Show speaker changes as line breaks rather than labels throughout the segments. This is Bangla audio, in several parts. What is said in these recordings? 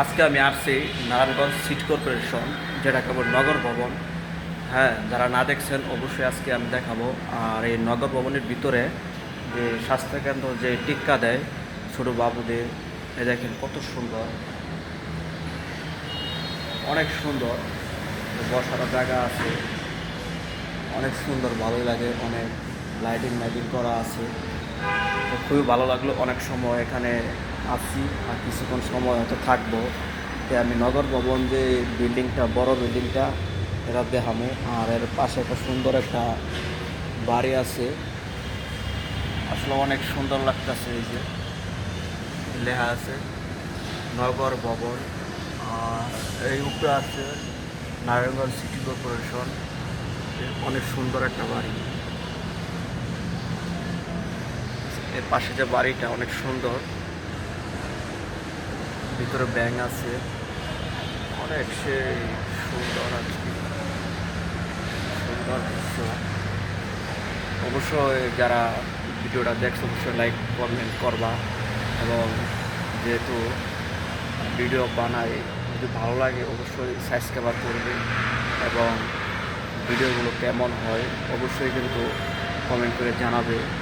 আজকে আমি আসছি নারায়ণগঞ্জ সিটি কর্পোরেশন, যেটা কেবল নগর ভবন। হ্যাঁ যারা না দেখছেন, অবশ্যই আজকে আমি দেখাবো। আর এই নগর ভবনের ভিতরে যে স্বাস্থ্যকেন্দ্র যে টিক্কা দেয় ছোটো বাবুদের, এ দেখেন কত সুন্দর। অনেক সুন্দর। বসার জায়গা আছে। অনেক সুন্দর, ভালোই লাগে। অনেক লাইটিং লাইটিং করা আছে। খুবই ভালো লাগল। অনেক সময় এখানে আসছি আর কিছুক্ষণ সময় হয়তো থাকব। তো আমি নগর ভবন যে বিল্ডিংটা, বড় বিল্ডিংটা, এটা দেখামো আর এর পাশে একটা সুন্দর একটা বাড়ি আছে। আসলে অনেক সুন্দর লাগতেছে এই যে। লেখা আছে, নগর ভবন। এই উপরে আছে নারায়ণগঞ্জ সিটি কর্পোরেশন। অনেক সুন্দর একটা বাড়ি। এর পাশে যে বাড়িটা, অনেক সুন্দর। ভিতরে ব্যাং আছে। অনেক সেই সুন্দর কি। সুন্দর দৃশ্য। অবশ্যই যারা ভিডিওটা দেখছ, অবশ্যই লাইক কমেন্ট করবা। এবং যেহেতু ভিডিও বানাই, যদি ভালো লাগে, অবশ্যই সাবস্ক্রাইব করবে। এবং ভিডিওগুলো কেমন হয়, অবশ্যই কিন্তু কমেন্ট করে জানাবে।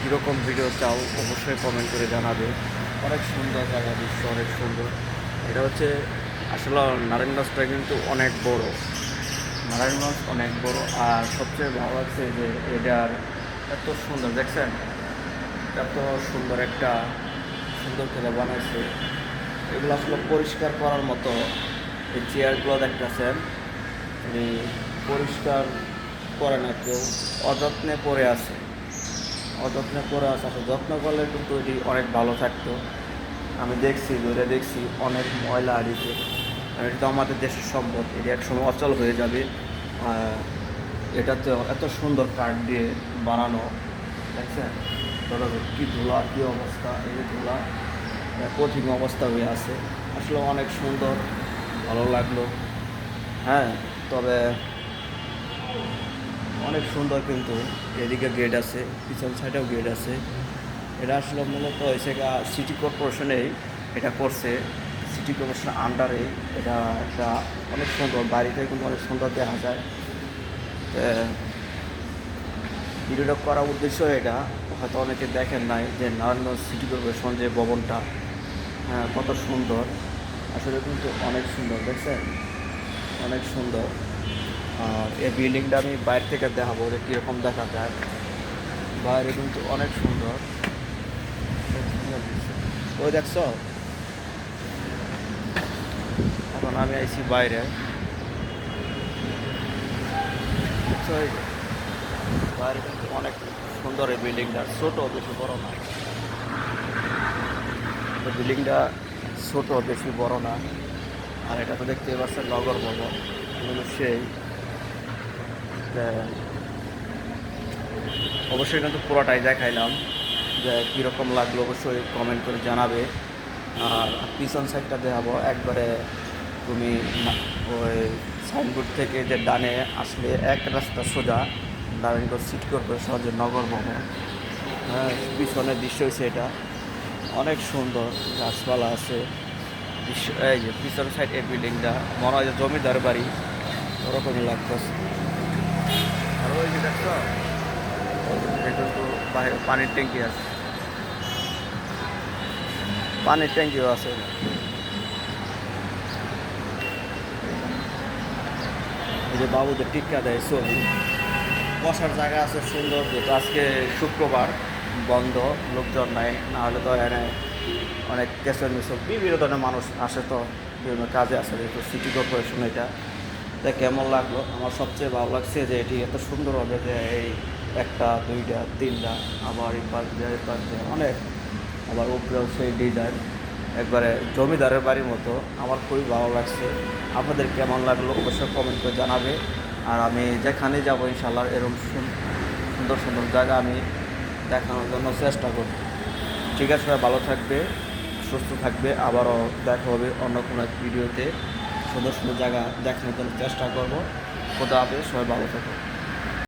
কীরকম ভিডিও চাও, অবশ্যই কমেন্ট করে জানাবে। অনেক সুন্দর জায়গা, দৃশ্য অনেক সুন্দর। এটা হচ্ছে, আসলে নারায়ণগঞ্জটা কিন্তু অনেক বড়। নারায়ণগঞ্জ অনেক বড়, আর সবচেয়ে ভালো লাগছে যে এটার এত সুন্দর, দেখছেন? এত সুন্দর একটা সুন্দর করে বানাইছে। এগুলো আসলে পরিষ্কার করার মতো এই চেয়ারগুলো দেখতেছেন। পরিষ্কার করে না, কেউ অযত্নে পড়ে আছে। অযত্নে আছে, আসলে যত্ন করলে কিন্তু এটি অনেক ভালো থাকতো। আমি দেখছি দূরে দেখছি অনেক ময়লা আড়িতে এটা তো আমাদের দেশের সম্পদ, এটি একসময় অচল হয়ে যাবে। এটাতে এত সুন্দর কাঠ দিয়ে বানানো, দেখছেন? ধরো কী ধুলা, কী অবস্থা, এই যে ধুলা কঠিন অবস্থা হয়ে আছে। আসলে অনেক সুন্দর, ভালো লাগল। হ্যাঁ তবে অনেক সুন্দর কিন্তু এদিকে গেট আছে, পিছন সাইডেও গেট আছে। এটা আসলে মূলত হয়েছে সিটি কর্পোরেশনেই এটা করছে। সিটি কর্পোরেশনের আন্ডারে এটা একটা অনেক সুন্দর, বাড়িতে কিন্তু অনেক সুন্দর দেখা যায়। ভিডিওটা করার উদ্দেশ্য এটা, হয়তো অনেকে দেখেন নাই যে নারায়ণগঞ্জ সিটি কর্পোরেশন যে ভবনটা হ্যাঁ কত সুন্দর। আসলে কিন্তু অনেক সুন্দর, দেখছেন? অনেক সুন্দর। আর এই বিল্ডিংটা আমি বাইরে থেকে দেখাবো যে কীরকম দেখা যায় বাইরে কিন্তু অনেক সুন্দর। ওই দেখছ? এখন আমি আইছি বাইরে। বাইরে কিন্তু অনেক সুন্দর এই বিল্ডিংটা ছোট বেশি বড় না। বিল্ডিংটা ছোট বেশি বড় না। আর এটা তো দেখতে পাচ্ছেন নগর ভবন। সেই। অবশ্যই কিন্তু পুরোটাই দেখাইলাম, যে কীরকম লাগল অবশ্যই কমেন্ট করে জানাবে। আর পিছন সাইডটা দেখাবো, একবারে তুমি ওই সাইনবোর্ড থেকে যে ডানে আসলে এক রাস্তা সোজা নারায়ণগঞ্জ সিটি কর্পোরেশন যে নগর ভবন। হ্যাঁ পিছনের দৃশ্য হচ্ছে এটা। অনেক সুন্দর গাছপালা আছে। এই যে পিছনের সাইড এই বিল্ডিংটা মনে হয় যে জমিদার বাড়ি, ওরকমই লাগতেছে। পানির ট্যাঙ্কি আছে। পানির ট্যাঙ্কিও আছে। এই যে বাবুদের টিক্কা দেয় ছবি বসার জায়গা আছে সুন্দর, যেহেতু আজকে শুক্রবার বন্ধ, লোকজন নাই না হলে তো এখানে অনেক কেসের মিশন বিভিন্ন ধরনের মানুষ আসে তো, বিভিন্ন কাজে আসে, যেহেতু সিটি কর্পোরেশন এটা। তা কেমন লাগল? আমার সবচেয়ে ভালো লাগছে যে এটি এত সুন্দর হবে যে এই একটা, দুইটা, তিনটা, আবার এই পাশ দিয়ে, এই পাশ দিয়ে অনেক, আবার উপরেও সেই ডিজাইন একবারে জমিদারের বাড়ির মতো। আমার খুবই ভালো লাগছে। আপনাদের কেমন লাগল অবশ্যই কমেন্ট করে জানাবে। আর আমি যেখানে যাব ইনশাল্লাহ এরকম সুন্দর সুন্দর জায়গা আমি দেখানোর জন্য চেষ্টা করব। ঠিক আছে ভালো থাকবে, সুস্থ থাকবে। আবারও দেখা হবে অন্য কোনো ভিডিওতে সুন্দর সুন্দর জায়গা দেখানোর জন্য চেষ্টা করব। খোদা হাফেজ সবাই ভালো থাকবে